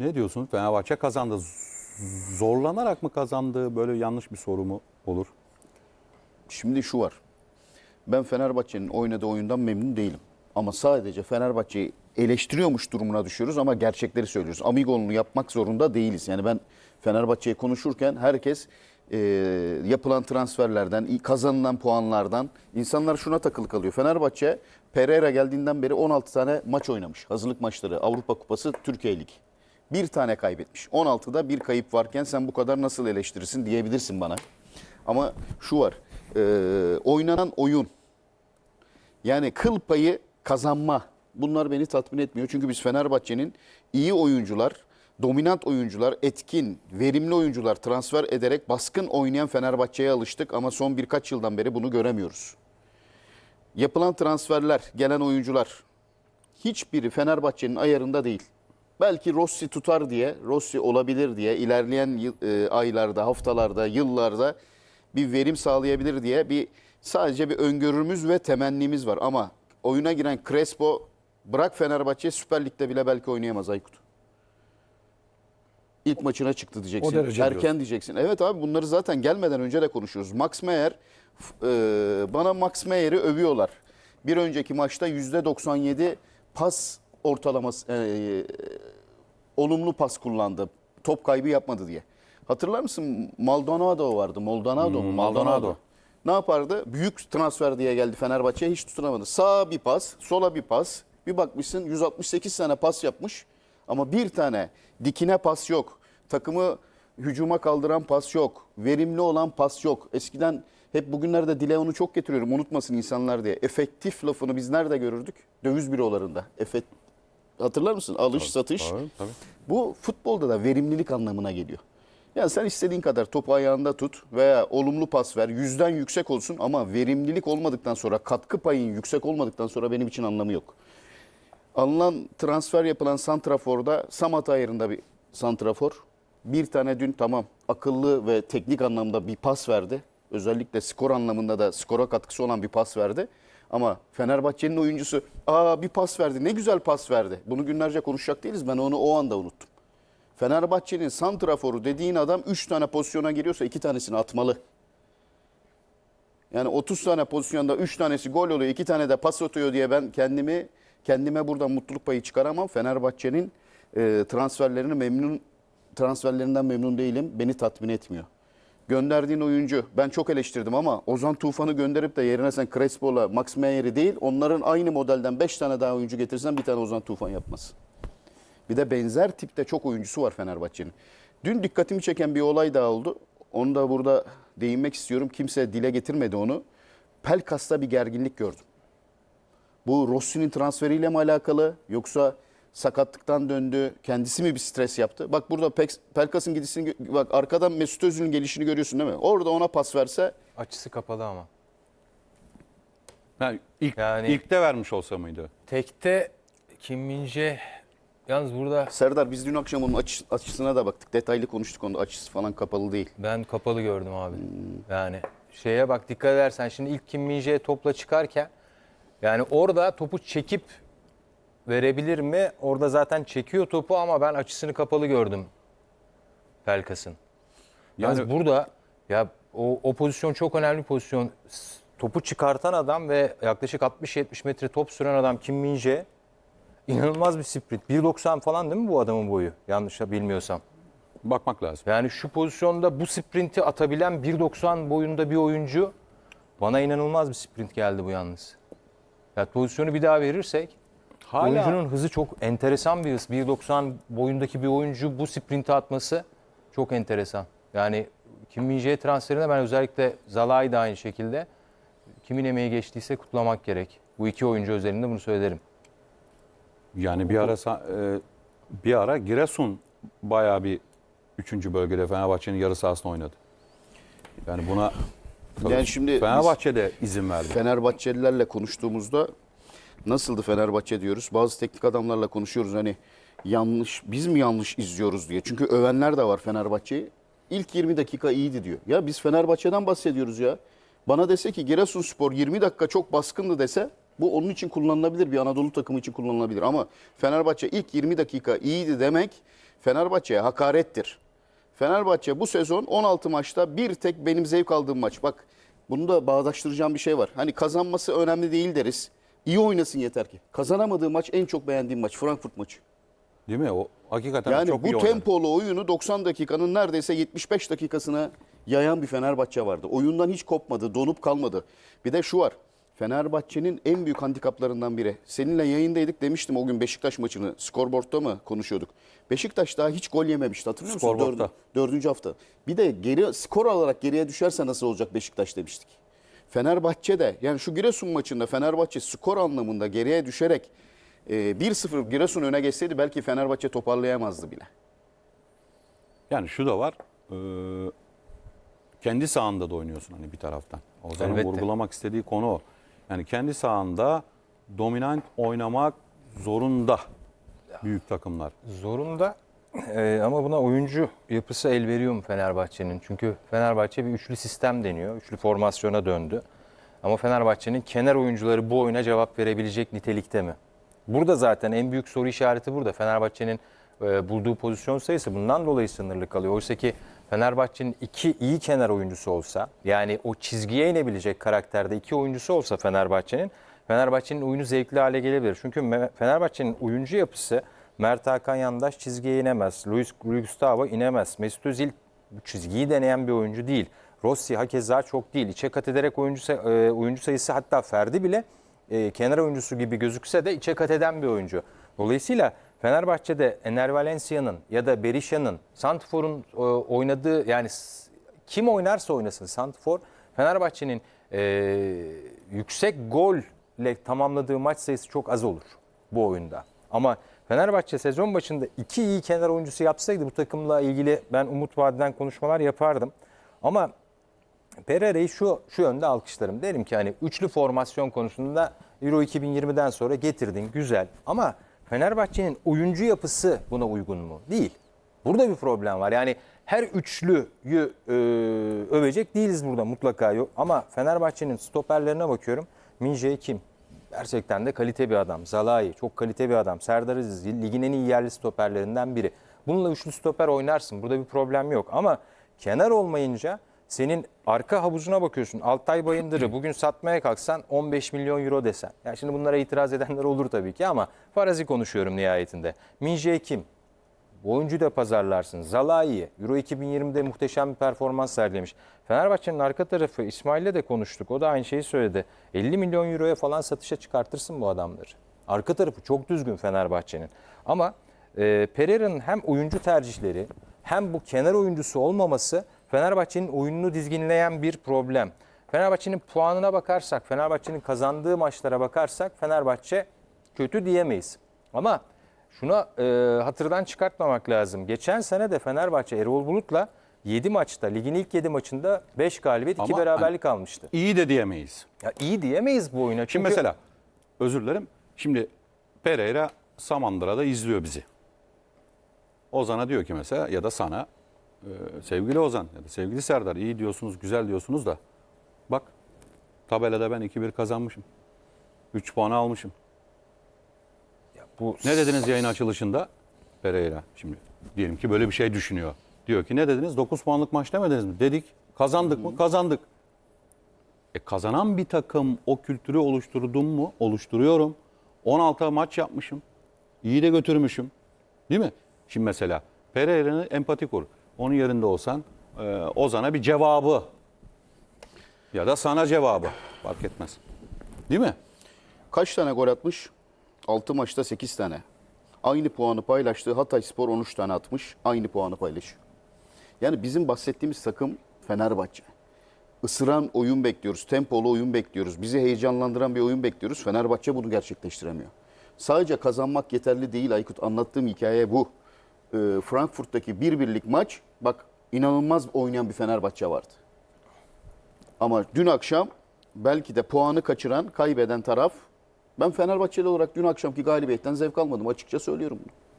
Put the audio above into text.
Ne diyorsun? Fenerbahçe kazandı. Zorlanarak mı kazandı? Böyle yanlış bir soru mu olur? Şimdi şu var. Ben Fenerbahçe'nin oynadığı oyundan memnun değilim. Ama sadece Fenerbahçe'yi eleştiriyormuş durumuna düşüyoruz ama gerçekleri söylüyoruz. Amigo'nu yapmak zorunda değiliz. Yani ben Fenerbahçe'yi konuşurken herkes e, yapılan transferlerden, kazanılan puanlardan insanlar şuna takılı kalıyor. Fenerbahçe Pereira geldiğinden beri 16 tane maç oynamış. Hazırlık maçları, Avrupa Kupası, Türkiye Ligi. Bir tane kaybetmiş. 16'da bir kayıp varken sen bu kadar nasıl eleştirirsin diyebilirsin bana. Ama şu var. e, oynanan oyun yani kıl payı kazanma bunlar beni tatmin etmiyor. Çünkü biz Fenerbahçe'nin iyi oyuncular, dominant oyuncular, etkin, verimli oyuncular transfer ederek baskın oynayan Fenerbahçe'ye alıştık ama son birkaç yıldan beri bunu göremiyoruz. Yapılan transferler, gelen oyuncular hiçbiri Fenerbahçe'nin ayarında değil. Belki Rossi tutar diye, Rossi olabilir diye ilerleyen yıl- e, aylarda, haftalarda, yıllarda bir verim sağlayabilir diye bir sadece bir öngörümüz ve temennimiz var. Ama oyuna giren Crespo bırak Fenerbahçe Süper Lig'de bile belki oynayamaz Aykut. İlk maçına çıktı diyeceksin. Erken diyorsun. diyeceksin. Evet abi bunları zaten gelmeden önce de konuşuyoruz. Max Meyer e, bana Max Meyer'i övüyorlar. Bir önceki maçta %97 pas ortalaması e, olumlu pas kullandı. Top kaybı yapmadı diye. Hatırlar mısın? Maldonado vardı. Maldonado mu? Hmm, Maldonado. Maldonado. Ne yapardı? Büyük transfer diye geldi Fenerbahçe'ye hiç tutunamadı. Sağa bir pas, sola bir pas. Bir bakmışsın 168 tane pas yapmış ama bir tane dikine pas yok. Takımı hücuma kaldıran pas yok. Verimli olan pas yok. Eskiden hep bugünlerde dile onu çok getiriyorum unutmasın insanlar diye. Efektif lafını biz nerede görürdük? Döviz bürolarında. Efekt Hatırlar mısın? Alış, satış. Tabii, tabii. Bu futbolda da verimlilik anlamına geliyor. Yani sen istediğin kadar topu ayağında tut veya olumlu pas ver. Yüzden yüksek olsun ama verimlilik olmadıktan sonra, katkı payın yüksek olmadıktan sonra benim için anlamı yok. Alınan transfer yapılan santraforda Samat ayarında bir santrafor. Bir tane dün tamam akıllı ve teknik anlamda bir pas verdi. Özellikle skor anlamında da skora katkısı olan bir pas verdi. Ama Fenerbahçe'nin oyuncusu aa bir pas verdi ne güzel pas verdi. Bunu günlerce konuşacak değiliz ben onu o anda unuttum. Fenerbahçe'nin santraforu dediğin adam 3 tane pozisyona giriyorsa 2 tanesini atmalı. Yani 30 tane pozisyonda 3 tanesi gol oluyor, 2 tane de pas atıyor diye ben kendimi kendime buradan mutluluk payı çıkaramam. Fenerbahçe'nin e, transferlerini memnun transferlerinden memnun değilim. Beni tatmin etmiyor. Gönderdiğin oyuncu ben çok eleştirdim ama Ozan Tufan'ı gönderip de yerine sen Crespo'la Max Meyer'i değil onların aynı modelden 5 tane daha oyuncu getirsen bir tane Ozan Tufan yapmaz. Bir de benzer tipte çok oyuncusu var Fenerbahçe'nin. Dün dikkatimi çeken bir olay daha oldu. Onu da burada değinmek istiyorum. Kimse dile getirmedi onu. Pelkas'ta bir gerginlik gördüm. Bu Rossi'nin transferiyle mi alakalı yoksa sakatlıktan döndü, kendisi mi bir stres yaptı? Bak burada Pek- Pelkas'ın gidişini bak arkadan Mesut Özil'in gelişini görüyorsun değil mi? Orada ona pas verse Açısı kapalı ama. Yani ilk, Yani- ilkte vermiş olsa mıydı? Tekte Kim Minje yalnız burada Serdar biz dün akşam onun açı- açısına da baktık. Detaylı konuştuk onda açısı falan kapalı değil. ben kapalı gördüm abi. Yani şeye bak dikkat edersen şimdi ilk Kim Minje topla çıkarken yani orada topu çekip verebilir mi? Orada zaten çekiyor topu ama ben açısını kapalı gördüm Pelkas'ın. Yalnız Yani- burada ya o, o pozisyon çok önemli bir pozisyon. Topu çıkartan adam ve yaklaşık 60-70 metre top süren adam Kim Minje inanılmaz bir sprint. 1.90 falan değil mi bu adamın boyu? Yanlış bilmiyorsam. Bakmak lazım. Yani şu pozisyonda bu sprinti atabilen 1.90 boyunda bir oyuncu bana inanılmaz bir sprint geldi bu yalnız. Ya pozisyonu bir daha verirsek Hala oyuncunun hızı çok enteresan bir hız. 1.90 boyundaki bir oyuncu bu sprinti atması çok enteresan. Yani Kim Min-jae transferinde ben özellikle Zalai da aynı şekilde kimin emeği geçtiyse kutlamak gerek. Bu iki oyuncu özelinde bunu söylerim. yani bir ara e, bir ara Giresun bayağı bir üçüncü bölgede Fenerbahçe'nin yarı sahasında oynadı. Yani buna Yani şimdi biz- Fenerbahçe de izin verdi. Fenerbahçelilerle konuştuğumuzda nasıldı Fenerbahçe diyoruz. Bazı teknik adamlarla konuşuyoruz hani yanlış biz mi yanlış izliyoruz diye. Çünkü övenler de var Fenerbahçe'yi. İlk 20 dakika iyiydi diyor. Ya biz Fenerbahçe'den bahsediyoruz ya. Bana dese ki Giresunspor 20 dakika çok baskındı dese bu onun için kullanılabilir bir Anadolu takımı için kullanılabilir. Ama Fenerbahçe ilk 20 dakika iyiydi demek Fenerbahçe'ye hakarettir. Fenerbahçe bu sezon 16 maçta bir tek benim zevk aldığım maç. Bak bunu da bağdaştıracağım bir şey var. Hani kazanması önemli değil deriz. İyi oynasın yeter ki. Kazanamadığı maç en çok beğendiğim maç Frankfurt maçı. Değil mi? O hakikaten Yani çok iyi bu oynadı. tempolu oyunu 90 dakikanın neredeyse 75 dakikasına yayan bir Fenerbahçe vardı. Oyundan hiç kopmadı, donup kalmadı. Bir de şu var. Fenerbahçe'nin en büyük handikaplarından biri. Seninle yayındaydık demiştim o gün Beşiktaş maçını. Skorboard'da mı konuşuyorduk? Beşiktaş daha hiç gol yememişti hatırlıyor musun? Skorboard'da. Dördü- dördüncü hafta. Bir de geri skor olarak geriye düşerse nasıl olacak Beşiktaş demiştik. Fenerbahçe de yani şu Giresun maçında Fenerbahçe skor anlamında geriye düşerek e, 1-0 Giresun öne geçseydi belki Fenerbahçe toparlayamazdı bile. Yani şu da var. e, kendi sahanda da oynuyorsun hani bir taraftan. Ozan'ın Elbette. vurgulamak istediği konu o. Yani kendi sahanda dominant oynamak zorunda büyük takımlar. Zorunda Ee, ama buna oyuncu yapısı el veriyor mu Fenerbahçe'nin? Çünkü Fenerbahçe bir üçlü sistem deniyor. Üçlü formasyona döndü. Ama Fenerbahçe'nin kenar oyuncuları bu oyuna cevap verebilecek nitelikte mi? Burada zaten en büyük soru işareti burada. Fenerbahçe'nin e, bulduğu pozisyon sayısı bundan dolayı sınırlı kalıyor. Oysa ki Fenerbahçe'nin iki iyi kenar oyuncusu olsa yani o çizgiye inebilecek karakterde iki oyuncusu olsa Fenerbahçe'nin Fenerbahçe'nin oyunu zevkli hale gelebilir. Çünkü Fenerbahçe'nin oyuncu yapısı Mert Hakan Yandaş çizgiye inemez. Luis Gustavo inemez. Mesut Özil çizgiyi deneyen bir oyuncu değil. Rossi hakeza çok değil. İçe kat ederek oyuncu, say- e, oyuncu sayısı hatta Ferdi bile e, kenar oyuncusu gibi gözükse de içe kat eden bir oyuncu. Dolayısıyla Fenerbahçe'de Ener Valencia'nın ya da Berisha'nın Santfor'un e, oynadığı yani kim oynarsa oynasın Santfor Fenerbahçe'nin e, yüksek golle tamamladığı maç sayısı çok az olur bu oyunda. Ama Fenerbahçe sezon başında iki iyi kenar oyuncusu yapsaydı bu takımla ilgili ben umut vadeden konuşmalar yapardım. Ama Pereira'yı şu şu yönde alkışlarım. Derim ki hani üçlü formasyon konusunda Euro 2020'den sonra getirdin güzel ama Fenerbahçe'nin oyuncu yapısı buna uygun mu? Değil. Burada bir problem var. Yani her üçlüyü e, övecek değiliz burada mutlaka yok. Ama Fenerbahçe'nin stoperlerine bakıyorum. Minje kim? Gerçekten de kalite bir adam. Zalai çok kalite bir adam. Serdar Aziz ligin en iyi yerli stoperlerinden biri. Bununla üçlü stoper oynarsın. Burada bir problem yok. Ama kenar olmayınca senin arka havuzuna bakıyorsun. Altay Bayındır'ı bugün satmaya kalksan 15 milyon euro desen. Yani şimdi bunlara itiraz edenler olur tabii ki ama farazi konuşuyorum nihayetinde. Minje kim? Bu oyuncuyu da pazarlarsın. Zalai, Euro 2020'de muhteşem bir performans sergilemiş. Fenerbahçe'nin arka tarafı İsmail'le de konuştuk. O da aynı şeyi söyledi. 50 milyon euroya falan satışa çıkartırsın bu adamları. Arka tarafı çok düzgün Fenerbahçe'nin. Ama e, Pereira'nın hem oyuncu tercihleri hem bu kenar oyuncusu olmaması Fenerbahçe'nin oyununu dizginleyen bir problem. Fenerbahçe'nin puanına bakarsak, Fenerbahçe'nin kazandığı maçlara bakarsak Fenerbahçe kötü diyemeyiz. Ama şuna e, hatırdan çıkartmamak lazım. Geçen sene de Fenerbahçe Erol Bulut'la 7 maçta, ligin ilk 7 maçında 5 galibiyet, 2 Ama beraberlik almıştı. İyi de diyemeyiz. Ya iyi diyemeyiz bu oyuna. Çünkü Şimdi mesela özür dilerim. Şimdi Pereira Samandıra'da izliyor bizi. Ozan'a diyor ki mesela ya da sana e, sevgili Ozan ya da sevgili Serdar iyi diyorsunuz güzel diyorsunuz da bak tabelada ben 2-1 kazanmışım. 3 puan almışım. Bu Ne dediniz yayın açılışında? Pereira şimdi diyelim ki böyle bir şey düşünüyor. Diyor ki ne dediniz? 9 puanlık maç demediniz mi? Dedik. Kazandık mı? Kazandık. E kazanan bir takım o kültürü oluşturdum mu? Oluşturuyorum. 16 maç yapmışım. İyi de götürmüşüm. Değil mi? Şimdi mesela Pereira'nın empati kur. Onun yerinde olsan e, Ozan'a bir cevabı ya da sana cevabı fark etmez. Değil mi? Kaç tane gol atmış? 6 maçta 8 tane. Aynı puanı paylaştığı Hatay Spor 13 tane atmış. Aynı puanı paylaşıyor. Yani bizim bahsettiğimiz takım Fenerbahçe. Isıran oyun bekliyoruz. Tempolu oyun bekliyoruz. Bizi heyecanlandıran bir oyun bekliyoruz. Fenerbahçe bunu gerçekleştiremiyor. Sadece kazanmak yeterli değil Aykut. Anlattığım hikaye bu. Ee, Frankfurt'taki bir birlik maç bak inanılmaz oynayan bir Fenerbahçe vardı. Ama dün akşam belki de puanı kaçıran, kaybeden taraf ben Fenerbahçeli olarak dün akşamki galibiyetten zevk almadım açıkça söylüyorum bunu.